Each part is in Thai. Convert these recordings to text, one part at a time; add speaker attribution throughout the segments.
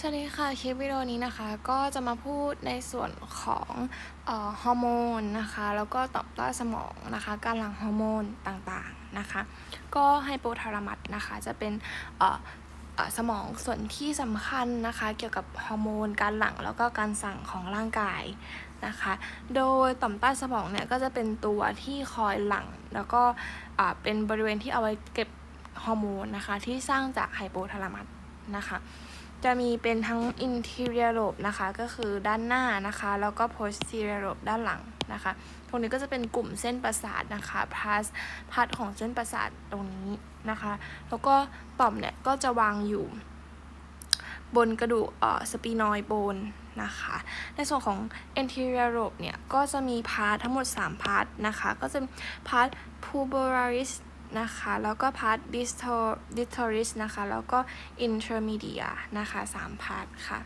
Speaker 1: สวัสดีค่ะ คลิปวิดีโอนี้นะคะก็จะมาพูดในส่วนของออฮอร์โมนนะคะ แล้วก็ต่อมใต้สมองนะคะ การหลั่งฮอร์โมนต่างๆนะคะ ก็ไฮโปทาลามัสนะคะ จะเป็นสมองส่วนที่สำคัญนะคะ เกี่ยวกับฮอร์โมนการหลั่งแล้วก็การสั่งของร่างกายนะคะ โดยต่อมใต้สมองเนี่ยก็จะเป็นตัวที่คอยหลั่ง แล้วก็เป็นบริเวณที่เอาไว้เก็บฮอร์โมนนะคะ ที่สร้างจากไฮโปทาลามัสนะคะ จะมีเป็นทั้ง interior lobe นะคะ ก็คือด้านหน้านะคะ แล้วก็ posterior lobe ด้านหลังนะคะ ตรงนี้ก็จะเป็นกลุ่มเส้นประสาทนะคะพาสพาร์ทของเส้นประสาทตรงนี้นะคะ แล้วก็ต่อมเนี่ยก็จะวางอยู่ บนกระดูกเอ่อสปีนอยโบนนะคะ ในส่วนของ anterior lobe เนี่ย ก็จะมีพาร์ททั้งหมด 3 พาร์ทนะคะ ก็จะพาร์ท puboralis นะคะ แล้วก็พาร์ท distal distoris นะคะ แล้วก็ intermedia นะคะ3พาร์ทค่ะ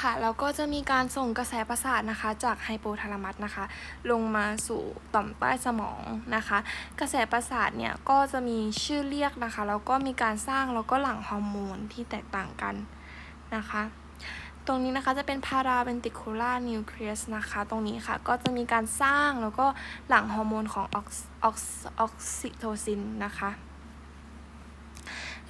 Speaker 1: ค่ะแล้วก็จะมีการส่งกระแสประสาทนะคะ จากไฮโปทาลามัสนะคะ ลงมาสู่ต่อมใต้สมองนะคะ กระแสประสาทเนี่ยก็จะมีชื่อเรียกนะคะ แล้วก็มีการสร้างแล้วก็หลั่งฮอร์โมนที่แตกต่างกันนะคะ ตรงนี้นะคะจะเป็นพาราเ e นติคูล่านิวเคลียสนะคะ ตรงนี้ค่ะก็จะมีการสร้างแล้วก็หลั่งฮอร์โมนของออกออกออกซิโทซินนะคะ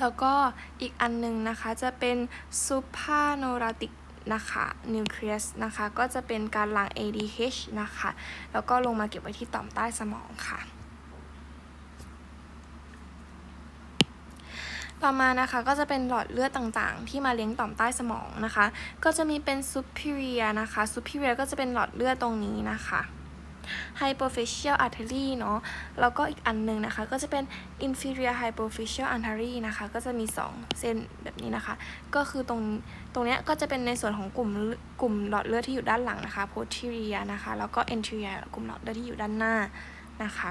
Speaker 1: แล้วก็อีกอันหนึงนะคะจะเป็นซูพาโนราติกนะคะนิวเคลียสนะคะ ก็จะเป็นการหลั่ง ADH นะคะ แล้วก็ลงมาเก็บไว้ที่ต่อมใต้สมองค่ะ ต่อมานะคะก็จะเป็นหลอดเลือดต่างๆ ที่มาเลี้ยงต่อมใต้สมองนะคะ ก็จะมีเป็น superior นะคะ superior ก็จะเป็นหลอดเลือดตรงนี้นะคะ hypophyseal artery เนาะแล้วก็อีกอันหนึงนะคะ ก็จะเป็น inferior hypophyseal artery นะคะ ก็จะมี 2 เส้นแบบนี้นะคะ ก็คือตรงตรงเนี้ยก็จะเป็นในส่วนของกลุ่มกลุ่มหลอดเลือดที่อยู่ด้านหลังนะคะ posterior นะคะ แล้วก็ anterior กลุ่มหลอดเลือดที่อยู่ด้านหน้านะคะ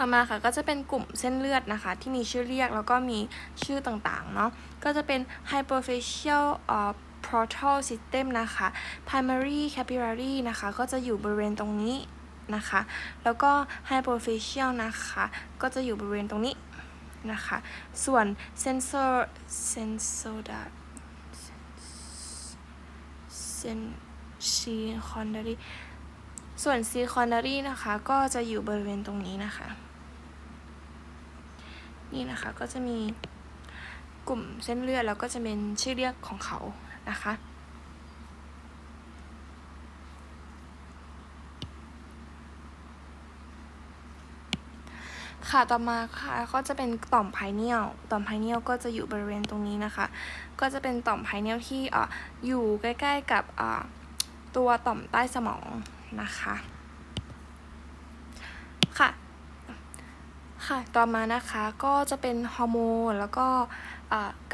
Speaker 1: ต่อมาค่ะก็จะเป็นกลุ่มเส้นเลือดนะคะ ที่มีชื่อเรียกแล้วก็มีชื่อต่างๆเนาะก็จะเป็น hypophyseal uh, portal system นะคะ primary capillary นะคะก็จะอยู่บริเวณตรงนี้นะคะ แล้วก็ hypophyseal นะคะก็จะอยู่บริเวณตรงนี้นะคะ ส่วน sensor sensoda sen secondary ส่วน secondary นะคะก็จะอยู่บริเวณตรงนี้นะคะ นี่นะคะก็จะมีกลุ่มเส้นเลือดแล้วก็จะเป็นชื่อเรียกของเขานะคะค่ะ ต่อมาค่ะ ก็จะเป็นต่อมไพเนียล ต่อมไพเนียลก็จะอยู่บริเวณตรงนี้นะคะ ก็จะเป็นต่อมไพเนียลที่ออยู่ใกล้ ๆ กับตัวต่อมใต้สมองนะคะ ค่ะ ค่ะต่อมานะคะก็จะเป็นฮอร์โมนแล้วก็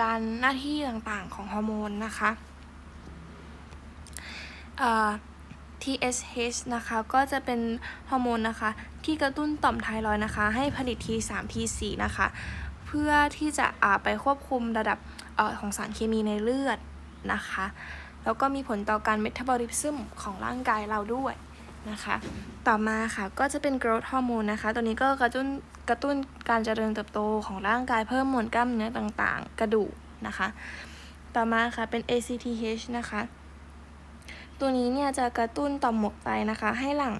Speaker 1: การหน้าที่ต่างๆของฮอร์โมนนะคะ TSH นะคะก็จะเป็นฮอร์โมนนะคะที่กระตุ้นต่อมไทรอยนะคะ ให้ผลิต T3 T4 นะคะ เพื่อที่จะไปควบคุมระดับอของสารเคมีในเลือดนะคะ แล้วก็มีผลต่อการเมตาบอลิซึมของร่างกายเราด้วย นะคะ ต่อมาค่ะก็จะเป็น growth hormone นะคะ ตัวนี้ก็กระตุ้นกระตุ้นการเจริญเติบโตของร่างกายเพิ่มมวลกล้ามเนื้อต่างๆ กระดูกนะคะ ต่อมาค่ะเป็น ACTH นะคะ ตัวนี้เนี่ยจะกระตุ้นต่อมหมวกไตนะคะ ให้หลั่ง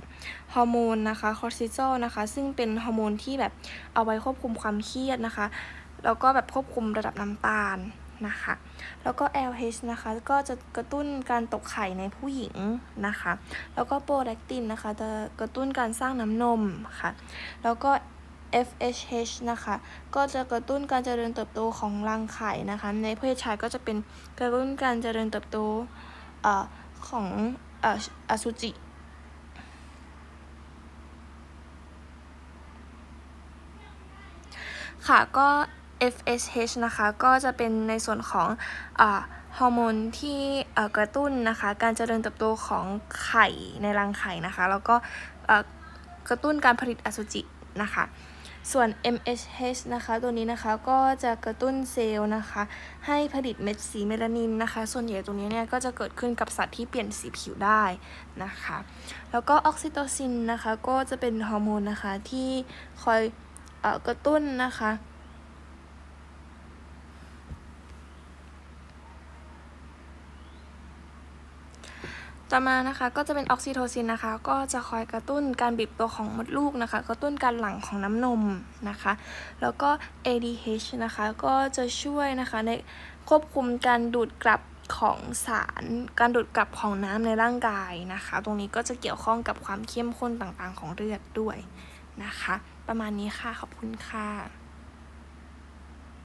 Speaker 1: ฮอร์โมนนะคะคอร์ติซอลนะคะ ซึ่งเป็นฮอร์โมนที่แบบเอาไว้ควบคุมความเครียดนะคะ แล้วก็แบบควบคุมระดับน้ำตาล นะคะ แล้วก็ LH นะคะก็จะกระตุ้นการตกไข่ในผู้หญิงนะคะ แล้วก็โปรแลคตินนะคะจะกระตุ้นการสร้างน้ำนมค่ะ แล้วก็ FSH นะคะ ก็จะกระตุ้นการเจริญเติบโตของรังไข่นะคะ ในเพศชายก็จะเป็นกระตุ้นการเจริญเติบโตเอ่อของเอ่ออสุจิค่ะก็ FSH นะคะก็จะเป็นในส่วนของอฮอร์โมนที่กระตุ้นนะคะการเจริญเติบโตของไข่ในรังไข่นะคะแล้วก็กระตุ้นการผลิตอสุจินะคะส่วน MHH นะคะตัวนี้นะคะก็จะกระตุ้นเซลล์นะคะให้ผลิตเม็ดสีเมลานินนะคะ ส่วนใหญ่ตรงนี้เนี่ยก็จะเกิดขึ้นกับสัตว์ที่เปลี่ยนสีผิวได้นะคะ แล้วก็ออกซิโตซินนะคะก็จะเป็นฮอร์โมนนะคะที่คอยอกระตุ้นนะคะ ต่อมานะคะก็จะเป็นออกซิโทซินนะคะ ก็จะคอยกระตุ้นการบีบตัวของมดลูกนะคะ กระตุ้นการหลั่งของน้ำนมนะคะ แล้วก็ ADH นะคะก็จะช่วยนะคะในควบคุมการดูดกลับของสารการดูดกลับของน้ำในร่างกายนะคะ ตรงนี้ก็จะเกี่ยวข้องกับความเข้มข้นต่างๆ ของเลือดด้วยนะคะ ประมาณนี้ค่ะ ขอบคุณค่ะ